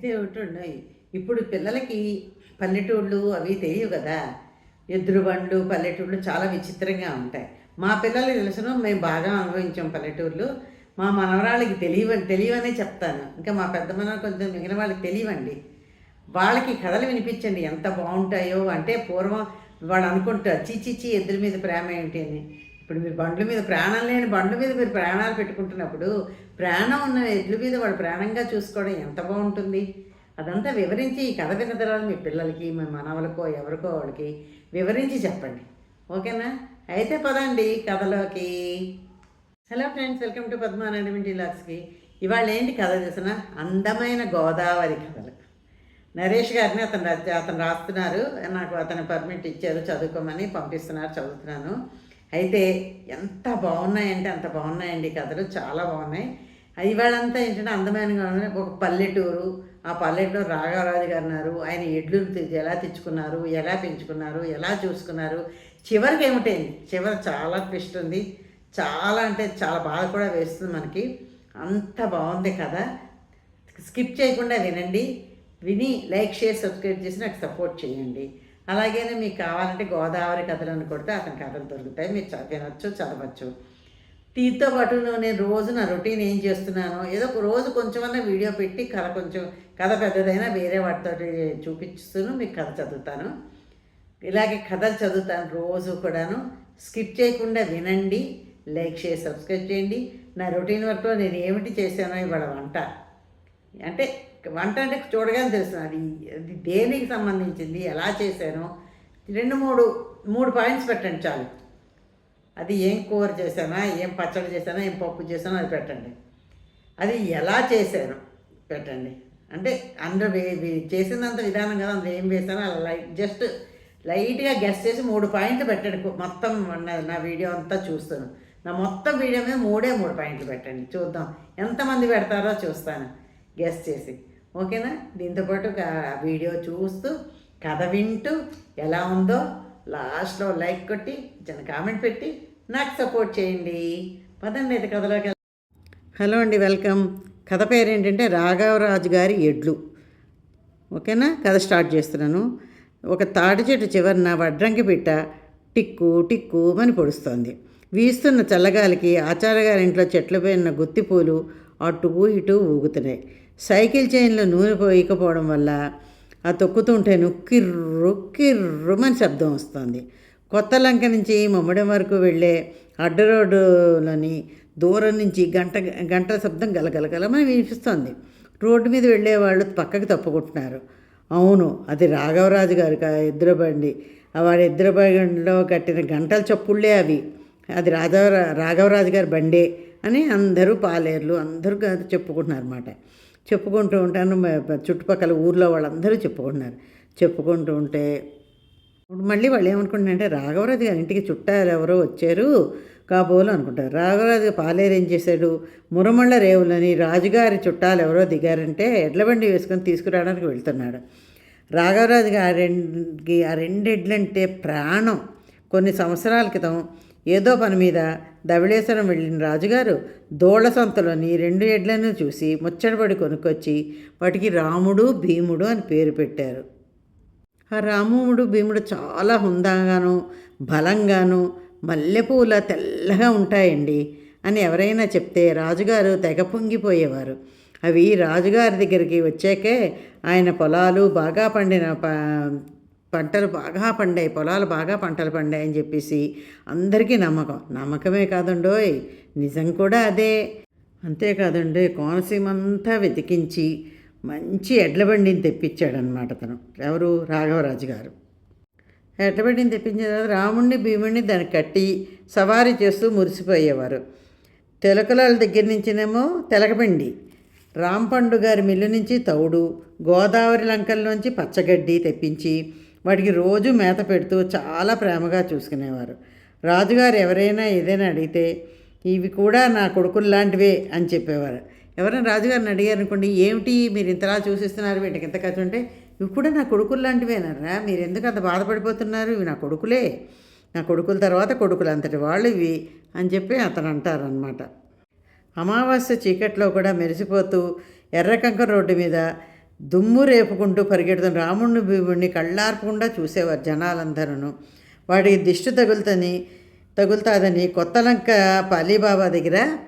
అయితే ఒకటి ఇప్పుడు పిల్లలకి పల్లెటూళ్ళు అవి తెలియవు కదా. ఎద్దురు బండ్లు పల్లెటూళ్ళు చాలా విచిత్రంగా ఉంటాయి. మా పిల్లలు తెలుసును మేము బాగా అనుభవించాం పల్లెటూర్లు. మా మనవరాళ్ళకి తెలియవ తెలియవనే చెప్తాను. ఇంకా మా పెద్ద మనవరు కొంచెం మిగిలిన వాళ్ళకి తెలియవండి. వాళ్ళకి కథలు వినిపించండి ఎంత బాగుంటాయో. అంటే పూర్వం వాళ్ళు అనుకుంటారు చీచీచి ఎద్దుల మీద ప్రేమ ఏంటి అని. ఇప్పుడు మీరు బండ్ల మీద ప్రాణం లేని బండ్ల మీద మీరు ప్రాణాలు పెట్టుకుంటున్నప్పుడు ప్రాణం ఉన్న ఎడ్ల మీద వాడు ప్రాణంగా చూసుకోవడం ఎంత బాగుంటుంది? అదంతా వివరించి ఈ కథ విన్న తర్వాత మీ పిల్లలకి మీ మనవలకో ఎవరికో వాళ్ళకి వివరించి చెప్పండి. ఓకేనా? అయితే పదండి కథలోకి. హలో ఫ్రెండ్స్ వెల్కమ్ టు పద్మానందమింటి లాక్స్కి ఇవాళ ఏంటి కథ చేసిన? అందమైన గోదావరి కథలు. నరేష్ గారిని అతను అతను రాస్తున్నారు. నాకు అతను పర్మిట్ ఇచ్చారు చదువుకోమని పంపిస్తున్నారు చదువుతున్నాను. అయితే ఎంత బాగున్నాయంటే అంత బాగున్నాయండి. కథలు చాలా బాగున్నాయి. అది ఇవాళంతా ఏంటంటే అందమైనగా ఉన్నాయి. ఒక పల్లెటూరు ఆ పల్లెటూరు రాఘవరాజు గారు ఉన్నారు. ఆయన ఎడ్లు ఎలా తెచ్చుకున్నారు ఎలా పెంచుకున్నారు ఎలా చూసుకున్నారు. చివరికి ఏమిటైంది చివరి చాలా ట్విస్ట్ ఉంది. చాలా అంటే చాలా బాధ కూడా వేస్తుంది మనకి. అంత బాగుంది కదా స్కిప్ చేయకుండా వినండి. విని లైక్ షేర్ సబ్స్క్రైబ్ చేసి నాకు సపోర్ట్ చేయండి. అలాగే మీకు కావాలంటే గోదావరి కథలు అని కొడితే అతని కథలు దొరుకుతాయి. మీరు వినొచ్చు చదవచ్చు. టీతో పాటు నేను రోజు నా రొటీన్ ఏం చేస్తున్నానో ఏదో ఒక రోజు కొంచెమన్నా వీడియో పెట్టి కథ కొంచెం కథ పెద్దదైనా వేరే వాటితో చూపిస్తూను మీకు కథ చదువుతాను. ఇలాగే కథలు చదువుతాను రోజు కూడాను. స్కిప్ చేయకుండా వినండి లైక్ చేసి సబ్స్క్రైబ్ చేయండి. నా రొటీన్ వర్క్లో నేను ఏమిటి చేశానో ఇవాళ వంట. అంటే వంట అంటే చూడగానే తెలుస్తుంది అది అది దేనికి సంబంధించింది ఎలా చేశాను. రెండు మూడు మూడు పాయింట్స్ పెట్టండి చాలు. అది ఏం కూర చేశానా ఏం పచ్చడి చేశానా ఏం పప్పు చేశానో అది పెట్టండి. అది ఎలా చేశాను పెట్టండి. అంటే అందరూ చేసినంత విధానం కదా అందులో ఏం వేసానో అలా లైట్ జస్ట్ లైట్గా గెస్ట్ చేసి మూడు పాయింట్లు పెట్టండి. మొత్తం నా నా వీడియో అంతా చూస్తాను. నా మొత్తం వీడియో మీద మూడే మూడు పాయింట్లు పెట్టండి. చూద్దాం. ఎంతమంది పెడతారో చూస్తాను. గెస్ట్ చేసి. ఓకేనా? దీంతోపాటు కా- వీడియో చూస్తూ కథ వింటూ ఎలా ఉందో లాస్ట్లో లైక్ కొట్టి చిన్న కామెంట్ పెట్టి నాకు సపోర్ట్ చేయండి. పదండి అయితే కథలోకి హలో అండి వెల్కమ్. కథ పేరు ఏంటంటే రాఘవరాజు గారి ఎడ్లు. ఓకేనా? కథ స్టార్ట్ చేస్తున్నాను. ఒక తాటి చెట్టు చివరన వడ్రంగి పిట్ట టిక్కు టిక్కు అని పొడుస్తోంది. వీస్తున్న చల్లగాలికి ఆచారగారి ఇంట్లో చెట్లపై ఉన్న గుత్తిపూలు అటు ఇటు ఊగుతున్నాయి. సైకిల్ చైన్లో నూనె పోయకపోవడం వల్ల ఆ తొక్కుతుంటే కిర్రు కిర్రుమని శబ్దం వస్తుంది. కొత్త లంక నుంచి మమ్మడం వరకు వెళ్ళే అడ్డ రోడ్డులోని దూరం నుంచి గంట గంటల శబ్దం గలగలగలమని వినిపిస్తోంది. రోడ్డు మీద వెళ్ళే వాళ్ళు పక్కకి తప్పుకుంటున్నారు. అవును అది రాఘవరాజు గారి కా- బండి. వాడి ఇద్దర బండిలో కట్టిన గంటల చప్పుళ్ళే అవి. అది రాజవ రాఘవరాజు గారి బండే అని అందరూ పాలేర్లు అందరూ చెప్పుకుంటున్నారు అన్నమాట చెప్పుకుంటూ ఉంటాను. చుట్టుపక్కల ఊర్లో వాళ్ళందరూ చెప్పుకుంటున్నారు. చెప్పుకుంటూ ఉంటే ఇప్పుడు మళ్ళీ వాళ్ళు ఏమనుకుంటున్నారంటే రాఘవరాజు గారి ఇంటికి చుట్టాలు ఎవరో వచ్చారు కాబోలు అనుకుంటారు. రాఘవరాజు పాలేరు ఏం చేశాడు? మురమళ్ళ రేవులని రాజుగారి చుట్టాలు ఎవరో దిగారంటే ఎడ్లబండి వేసుకొని తీసుకురావడానికి వెళ్తున్నాడు. రాఘవరాజు గారికి ఆ రెండెడ్లంటే ప్రాణం. కొన్ని సంవత్సరాల క్రితం ఏదో పని మీద ధవళేశ్వరం వెళ్ళిన రాజుగారు దోళ్ళ సంతలోని రెండు ఎడ్లను చూసి ముచ్చటపడి కొనుక్కొచ్చి వాటికి రాముడు భీముడు అని పేరు పెట్టారు. ఆ రాముడు భీముడు చాలా హుందాగాను బలంగాను మల్లెపూల తెల్లగా ఉంటాయండి అని ఎవరైనా చెప్తే రాజుగారు తెగ పొంగిపోయేవారు. అవి రాజుగారి దగ్గరికి వచ్చాకే ఆయన పొలాలు బాగా పండిన ప పంటలు బాగా పండాయి పొలాలు బాగా పంటలు పండాయి అని చెప్పేసి అందరికీ నమ్మకం. నమ్మకమే కాదండోయ్ నిజం కూడా అదే. అంతేకాదండి కోనసీమంతా వెతికించి మంచి ఎడ్లబండిని తెప్పించాడనమాట తను ఎవరు? రాఘవరాజు గారు. ఎడ్లబండిని తెప్పించిన తర్వాత రాముణ్ణి భీముడిని దానికి కట్టి సవారీ చేస్తూ మురిసిపోయేవారు. తెలకలాల దగ్గర నుంచినేమో తెలకబండి రాంపండు గారి మిల్లు నుంచి తౌడు గోదావరి లంకల్లోంచి పచ్చగడ్డి తెప్పించి వాటికి రోజు మేత పెడుతూ చాలా ప్రేమగా చూసుకునేవారు. రాజుగారు ఎవరైనా ఏదైనా అడిగితే ఇవి కూడా నా కొడుకులు లాంటివే అని చెప్పేవారు. ఎవరైనా రాజుగారిని అడిగారు అనుకోండి ఏమిటి మీరు ఇంతలా చూసిస్తున్నారు వీటికి ఇంత ఖర్చు అంటే ఇవి కూడా నా కొడుకులు లాంటివేనరా మీరు ఎందుకు అంత బాధపడిపోతున్నారు? ఇవి నా కొడుకులే. నా కొడుకుల తర్వాత కొడుకులు అంతటి వాళ్ళు ఇవి అని చెప్పి అతను అంటారనమాట అమావాస్య చీకట్లో కూడా మెరిసిపోతూ ఎర్రకంక రోడ్డు మీద దుమ్ము రేపుకుంటూ పరిగెడుతున్న రాముడిని భీముడిని కళ్ళార్పకుండా చూసేవారు జనాలందరూ వాడికి దిష్టి తగులుతని తగులుతాదని కొత్తలంక పాలీబాబా దగ్గర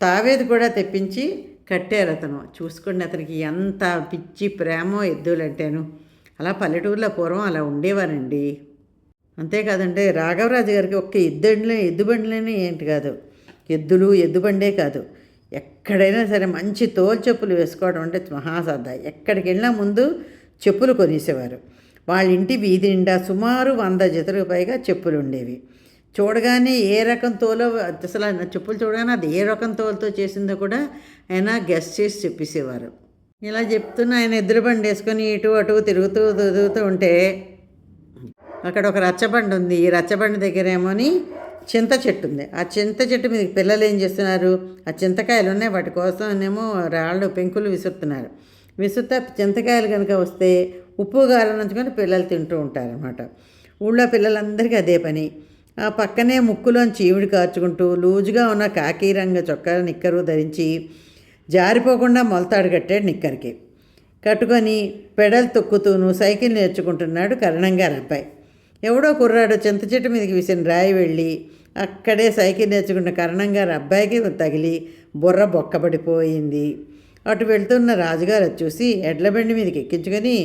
తావేది కూడా తెప్పించి కట్టారు అతను. చూసుకుని అతనికి ఎంత పిచ్చి ప్రేమ ఎద్దులంటేను. అలా పల్లెటూరులో పూర్వం అలా ఉండేవారండి. అంతేకాదంటే రాఘవరాజు గారికి ఒక్క ఎద్దులే ఎద్దు బండ్లేనే ఏంటి కాదు. ఎద్దులు ఎద్దు బండే కాదు. ఎక్కడైనా సరే మంచి తోలు చెప్పులు వేసుకోవడం అంటే మహాసద్దా ఎక్కడికి వెళ్ళినా ముందు చెప్పులు కొనేసేవారు. వాళ్ళ ఇంటి వీధి నిండా సుమారు వంద జతలకు పైగా చెప్పులు ఉండేవి. చూడగానే ఏ రకం తోలో అసలు చెప్పులు చూడగానే అది ఏ రకం తోలుతో చేసిందో కూడా ఆయన గెస్ట్ చేసి చెప్పేసేవారు. ఇలా చెప్తున్న ఆయన ఎదురు బండి వేసుకొని ఇటు అటు తిరుగుతూ తిరుగుతూ ఉంటే అక్కడ ఒక రచ్చబండి ఉంది. ఈ రచ్చబండి దగ్గరేమోని చింత చెట్టు ఉంది. ఆ చింత చెట్టు మీద పిల్లలు ఏం చేస్తున్నారు? ఆ చింతకాయలు ఉన్నాయి. వాటి కోసం ఏమో రాళ్ళు పెంకులు విసురుతున్నారు. విసురుతా చింతకాయలు కనుక వస్తే ఉప్పు కారం నంచుకొని పిల్లలు తింటూ ఉంటారనమాట ఊళ్ళో పిల్లలందరికీ అదే పని. ఆ పక్కనే ముక్కులోంచి ఈవిడి కార్చుకుంటూ లూజుగా ఉన్న కాకీ రంగు చొక్కా నిక్కరు ధరించి జారిపోకుండా మొలతాడు కట్టాడు నిక్కరికి. కట్టుకొని పెడలు తొక్కుతూను సైకిల్ నేర్చుకుంటున్నాడు కరణంగారు అబ్బాయి. ఎవడో కుర్రాడు చింత చెట్టు మీదకి విసిన రాయి వెళ్ళి అక్కడే సైకిల్ నేర్చుకున్న కారణంగా అబ్బాయికి తగిలి బుర్ర బొక్కబడిపోయింది. అటు వెళ్తున్న రాజుగారు అది చూసి ఎడ్లబండి మీదకి ఎక్కించుకొని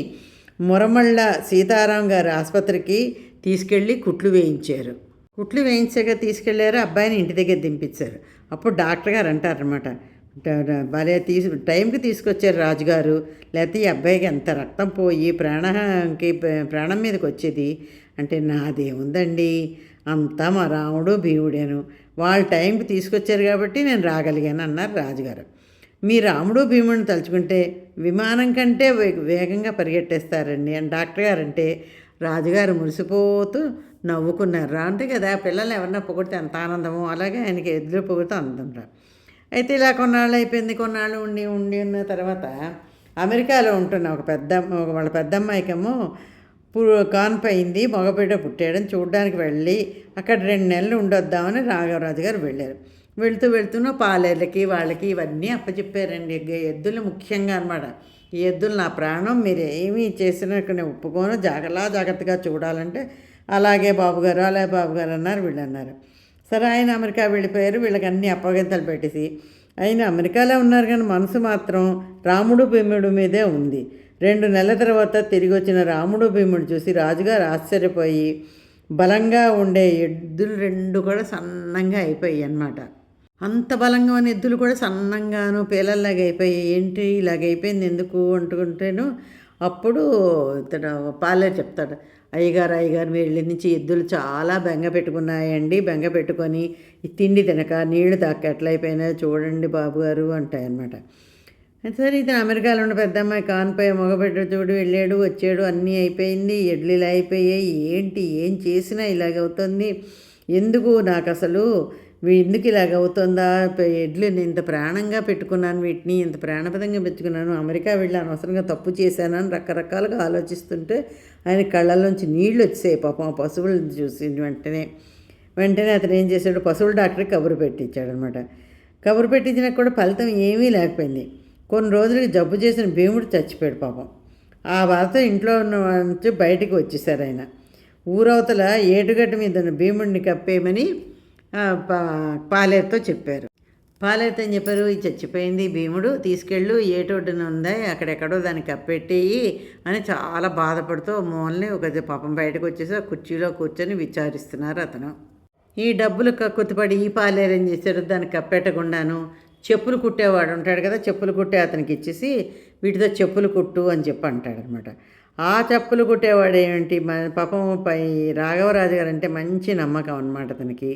మురమళ్ళ సీతారాం గారి ఆసుపత్రికి తీసుకెళ్ళి కుట్లు వేయించారు. కుట్లు వేయించాక తీసుకెళ్ళారు అబ్బాయిని ఇంటి దగ్గర దింపించారు. అప్పుడు డాక్టర్ గారు అంటారనమాట భలే తీసు టైంకి తీసుకొచ్చారు రాజుగారు. లేకపోతే ఈ అబ్బాయికి ఎంత రక్తం పోయి ప్రాణంకి ప్రాణం మీదకి వచ్చేది? అంటే నాదేముందండి? అంతా మా రాముడు భీముడేను. వాళ్ళ టైంకి తీసుకొచ్చారు కాబట్టి నేను రాగలిగాను అన్నారు రాజుగారు. మీ రాముడు భీముడిని తలుచుకుంటే విమానం కంటే వేగంగా పరిగెట్టేస్తారండి అని డాక్టర్ గారు అంటే రాజుగారు మురిసిపోతూ నవ్వుకున్నారు. రా అంతే కదా పిల్లలు ఎవరన్నా పొగిడితే ఎంత ఆనందమో అలాగే ఆయనకి ఎదురు పొగిడితే ఆనందం అయితే ఇలా కొన్నాళ్ళు అయిపోయింది. కొన్నాళ్ళు ఉండి ఉండి ఉన్న తర్వాత అమెరికాలో ఉంటున్న ఒక పెద్ద ఒక వాళ్ళ పెద్దమ్మాయికేమో పు కాన్పు అయింది మగబిడ్డ పుట్టాడని చూడడానికి వెళ్ళి అక్కడ రెండు నెలలు ఉండొద్దామని రాఘవరాజు గారు వెళ్ళారు. వెళ్తూ వెళుతున్న పాలేర్లకి వాళ్ళకి ఇవన్నీ అప్పచెప్పారండి. ఎద్దులు ముఖ్యంగా అనమాట ఈ ఎద్దులు నా ప్రాణం మీరు ఏమీ చేసినా నేను ఒప్పుకోను. జాగ్రత్త జాగ్రత్తగా చూడాలంటే అలాగే బాబుగారు అలాగే బాబుగారు అన్నారు వీళ్ళు అన్నారు సరే ఆయన అమెరికా వెళ్ళిపోయారు. వీళ్ళకి అన్ని అప్పగింతలు పెట్టేసి ఆయన అమెరికాలో ఉన్నారు కానీ మనసు మాత్రం రాముడు భీముడు మీదే ఉంది. రెండు నెలల తర్వాత తిరిగి వచ్చిన రాముడు భీముడు చూసి రాజుగారు ఆశ్చర్యపోయి బలంగా ఉండే ఎద్దులు రెండు కూడా సన్నంగా అయిపోయాయి అన్నమాట. అంత బలంగా ఉన్న ఎద్దులు కూడా సన్నంగాను పేలల్లాగా అయిపోయాయి. ఏంటి ఇలాగ అయిపోయింది? ఎందుకు అంటుకుంటేను అప్పుడు ఇతడు పాలేరు చెప్తాడు అయ్యగారు అయ్యగారు మీరు నుంచి ఎద్దులు చాలా బెంగ పెట్టుకున్నాయండి. బెంగ పెట్టుకొని తిండి తినక నీళ్ళు తాక ఎట్లయిపోయినా చూడండి బాబు గారు అంటాయన్నమాట. సరే ఇతను అమెరికాలో ఉన్న పెద్ద అమ్మాయి కాన్పోయి మగబిడ్డ చూడు వెళ్ళాడు వచ్చాడు అన్నీ అయిపోయింది ఎడ్లు ఇలా అయిపోయాయి ఏంటి ఏం చేసినా ఇలాగ అవుతుంది. ఎందుకు నాకు అసలు? ఎందుకు ఇలాగ అవుతుందా? ఎడ్లు నేను ఇంత ప్రాణంగా పెట్టుకున్నాను వీటిని ఇంత ప్రాణపదంగా పెట్టుకున్నాను అమెరికా వెళ్ళి అనవసరంగా తప్పు చేశానని రకరకాలుగా ఆలోచిస్తుంటే ఆయన కళ్ళల్లోంచి నీళ్ళు వచ్చాయి పాపం ఆ పశువులను చూసి వెంటనే. వెంటనే అతను ఏం చేశాడు? పశువుల డాక్టర్కి కబురు పెట్టించాడు అనమాట కబురు పెట్టించినా కూడా ఫలితం ఏమీ లేకపోయింది. కొన్ని రోజులకి జబ్బు చేసిన భీముడు చచ్చిపోయాడు పాపం. ఆ వార్త ఇంట్లో ఉన్న నుంచి బయటికి వచ్చేసారు ఆయన. ఊరవతల ఏటుగట్టు మీద ఉన్న భీముడిని కప్పేయమని పా పాలేరుతో చెప్పారు. పాలేరుతో ఏం చెప్పారు? చచ్చిపోయింది భీముడు తీసుకెళ్ళు ఏటోడ్డున ఉందా అక్కడెక్కడో దాన్ని కప్పెట్టేయి అని చాలా బాధపడుతూ మూలని ఒక పాపం బయటకు వచ్చేసి ఆ కుర్చీలో కూర్చొని విచారిస్తున్నారు అతను. ఈ డబ్బులు కక్కుతుపడి ఈ పాలేరు ఏం చేశాడు దాన్ని కప్పెట్టకుండాను చెప్పులు కుట్టేవాడు ఉంటాడు కదా చెప్పులు కుట్టే అతనికి ఇచ్చేసి వీటితో చెప్పులు కుట్టు అని చెప్పి అంటాడు అనమాట ఆ చెప్పులు కుట్టేవాడు ఏమిటి? పాపం పై రాఘవరాజు గారు అంటే మంచి నమ్మకం అనమాట అతనికి.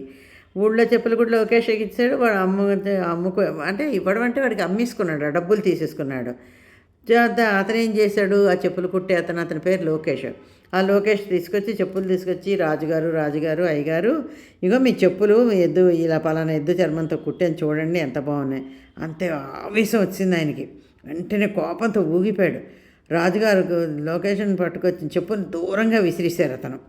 ఊళ్ళో చెప్పులు కుట్లు లోకేష్కి ఇచ్చాడు వాడు అమ్ము అమ్ముకో అంటే ఇవ్వడం అంటే వాడికి అమ్మేసుకున్నాడు ఆ డబ్బులు తీసేసుకున్నాడు. అతను ఏం చేశాడు? ఆ చెప్పులు కుట్టే అతను అతని పేరు లోకేష్. ఆ లోకేష్ తీసుకొచ్చి చెప్పులు తీసుకొచ్చి రాజుగారు రాజుగారు అయ్యగారు ఇగో మీ చెప్పులు ఎద్దు ఇలా పలానా ఎద్దు చర్మంతో కుట్టాను చూడండి ఎంత బాగున్నాయి. అంతే ఆవేశం వచ్చింది ఆయనకి. వెంటనే కోపంతో ఊగిపోయాడు. రాజుగారు లొకేషన్ పట్టుకొచ్చి చెప్పులు దూరంగా విసిరేశారు అతను.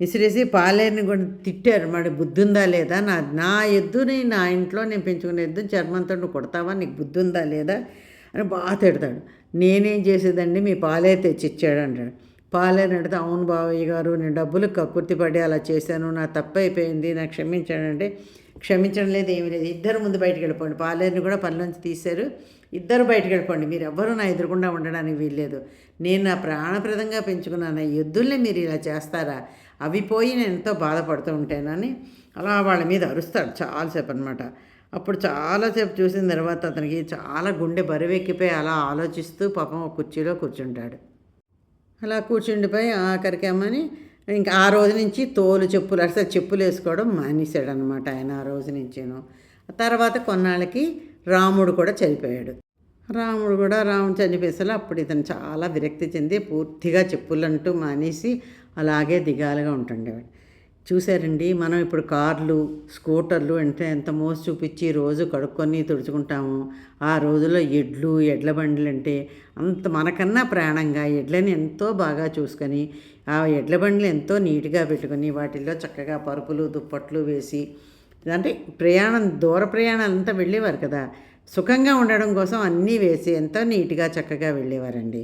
విసిరేసి పాలేరుని కూడా తిట్టారు. మరి బుద్ధి ఉందా లేదా? నా నా ఎద్దుని నా ఇంట్లో నేను పెంచుకునే ఎద్దు చర్మంతో నువ్వు కొడతావా? నీకు బుద్ధి ఉందా లేదా? అని బాగా తిడతాడు నేనేం చేసేదండి? మీ పాలే తెచ్చిచ్చాడు అంటాడు. పాలే నడితే అవును బావయ్య గారు నేను డబ్బులు కక్కుర్తి పడి అలా చేశాను నా తప్పు అయిపోయింది నాకు క్షమించాడంటే క్షమించడం లేదు ఏమీ లేదు ఇద్దరు ముందు బయటకు వెళ్ళిపోండి పాలేరుని కూడా పనిలోంచి తీశారు ఇద్దరు బయటకు వెళ్ళిపోండి మీరు ఎవ్వరూ నా ఎదురుకుండా ఉండడానికి వీల్లేదు నేను నా ప్రాణప్రదంగా పెంచుకున్న నా ఎద్దుల్ని మీరు ఇలా చేస్తారా అవి పోయి నేను ఎంతో బాధపడుతూ ఉంటానని అలా వాళ్ళ మీద అరుస్తాడు చాలాసేపు అనమాట అప్పుడు చాలాసేపు చూసిన తర్వాత అతనికి చాలా గుండె బరువెక్కిపోయి అలా ఆలోచిస్తూ పాపం ఒక కుర్చీలో కూర్చుంటాడు. అలా కూర్చుండిపోయి ఆఖరికి అమ్మని ఇంకా ఆ రోజు నుంచి తోలు చెప్పులు అసలు చెప్పులు వేసుకోవడం మానేశాడు అనమాట ఆయన ఆ రోజు నుంచేను. తర్వాత కొన్నాళ్ళకి రాముడు కూడా చనిపోయాడు. రాముడు కూడా రాముడు చనిపోయేసలు అప్పుడు ఇతను చాలా విరక్తి చెంది పూర్తిగా చెప్పులంటూ మానేసి అలాగే దిగాలుగా ఉంటుండేవాడు. చూసారండి మనం ఇప్పుడు కార్లు స్కూటర్లు అంటే ఎంత మోసి చూపించి రోజు కడుక్కొని తుడుచుకుంటాము. ఆ రోజుల్లో ఎడ్లు ఎడ్ల బండ్లు అంటే అంత మనకన్నా ప్రాణంగా ఎడ్లని ఎంతో బాగా చూసుకొని ఆ ఎడ్ల బండ్లు ఎంతో నీట్గా పెట్టుకొని వాటిల్లో చక్కగా పరుపులు దుప్పట్లు వేసి అంటే ప్రయాణం దూర ప్రయాణం అంతా వెళ్ళేవారు కదా. సుఖంగా ఉండడం కోసం అన్నీ వేసి ఎంతో నీట్గా చక్కగా వెళ్ళేవారండి.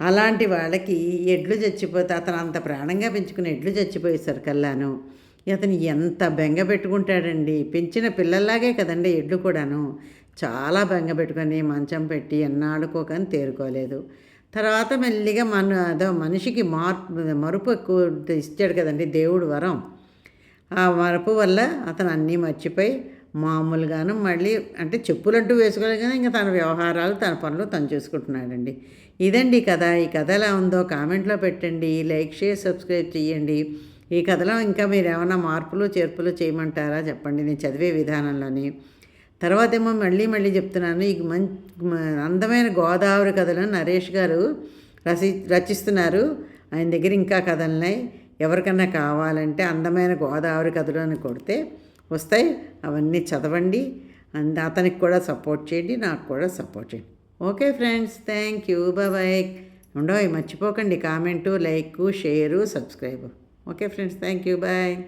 అలాంటి వాళ్ళకి ఎడ్లు చచ్చిపోతే అతను అంత ప్రాణంగా పెంచుకుని ఎడ్లు చచ్చిపోయేసరికల్లాను అతను ఎంత బెంగ పెట్టుకుంటాడండి. పెంచిన పిల్లల్లాగే కదండి ఎడ్లు కూడాను. చాలా బెంగ పెట్టుకొని మంచం పెట్టి ఎన్నాడుకోకని తేరుకోలేదు. తర్వాత మెల్లిగా మన అదో మనిషికి మార్పు మరుపు ఎక్కువ ఇచ్చాడు కదండి దేవుడు వరం. ఆ మరపు వల్ల అతను అన్నీ మర్చిపోయి మామూలుగాను మళ్ళీ అంటే చెప్పులంటూ వేసుకోలేదు కానీ ఇంకా తన వ్యవహారాలు తన పనులు తను చేసుకుంటున్నాడండి. ఇదండి కథ. ఈ కథ ఎలా ఉందో కామెంట్లో పెట్టండి. లైక్ షేర్ సబ్స్క్రైబ్ చేయండి. ఈ కథలో ఇంకా మీరు ఏమైనా మార్పులు చేర్పులు చేయమంటారా చెప్పండి నేను చదివే విధానంలోని. తర్వాత ఏమో మళ్ళీ మళ్ళీ చెప్తున్నాను. ఈ మం అందమైన గోదావరి కథలను నరేష్ గారు రచి రచిస్తున్నారు. ఆయన దగ్గర ఇంకా కథలున్నాయి. ఎవరికన్నా కావాలంటే అందమైన గోదావరి కథలు అని కొడితే వస్తాయి. అవన్నీ చదవండి. అండ్ అతనికి కూడా సపోర్ట్ చేయండి. నాకు కూడా సపోర్ట్ చేయండి. Okay friends thank you. Bye. ఉండవు మర్చిపోకండి. Comment like share subscribe. Okay friends thank you. Bye.